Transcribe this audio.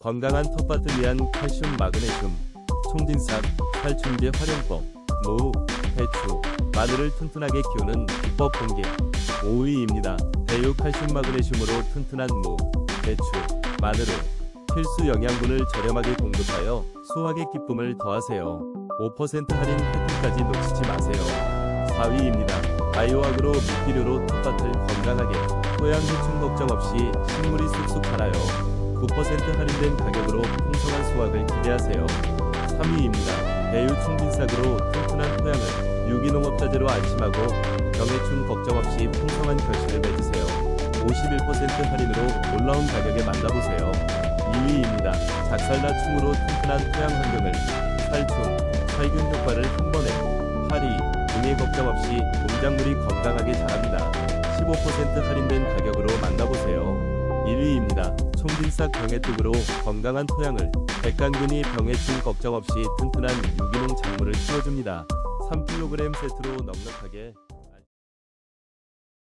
건강한 텃밭을 위한 칼슘 마그네슘, 총진싹, 살충제 활용법, 무, 배추, 마늘을 튼튼하게 키우는 비법 공개 5위입니다. 대유 칼슘 마그네슘으로 튼튼한 무, 배추, 마늘을 필수 영양분을 저렴하게 공급하여 수확의 기쁨을 더하세요. 5% 할인 혜택까지 놓치지 마세요. 4위입니다. 바이오학으로 미필요로 텃밭을 건강하게 토양 해충 걱정 없이 식물이 쑥쑥 자라요. 9% 할인된 가격으로 풍성한 수확을 기대하세요. 3위입니다. 배유 충진싹으로 튼튼한 토양을 유기농업 자재로 안심하고 병해충 걱정 없이 풍성한 결실을 맺으세요. 51% 할인으로 놀라운 가격에 만나보세요. 2위입니다. 작살나 충으로 튼튼한 토양 환경을 살충, 살균 효과를 한 번에 파리, 등의 걱정 없이 농작물이 건강하게 자랍니다. 15% 할인된 가격으로 만나보세요. 1위입니다. 총진싹 병해뚝으로 건강한 토양을 백간균이 병해충 걱정 없이 튼튼한 유기농 작물을 키워줍니다. 3kg 세트로 넉넉하게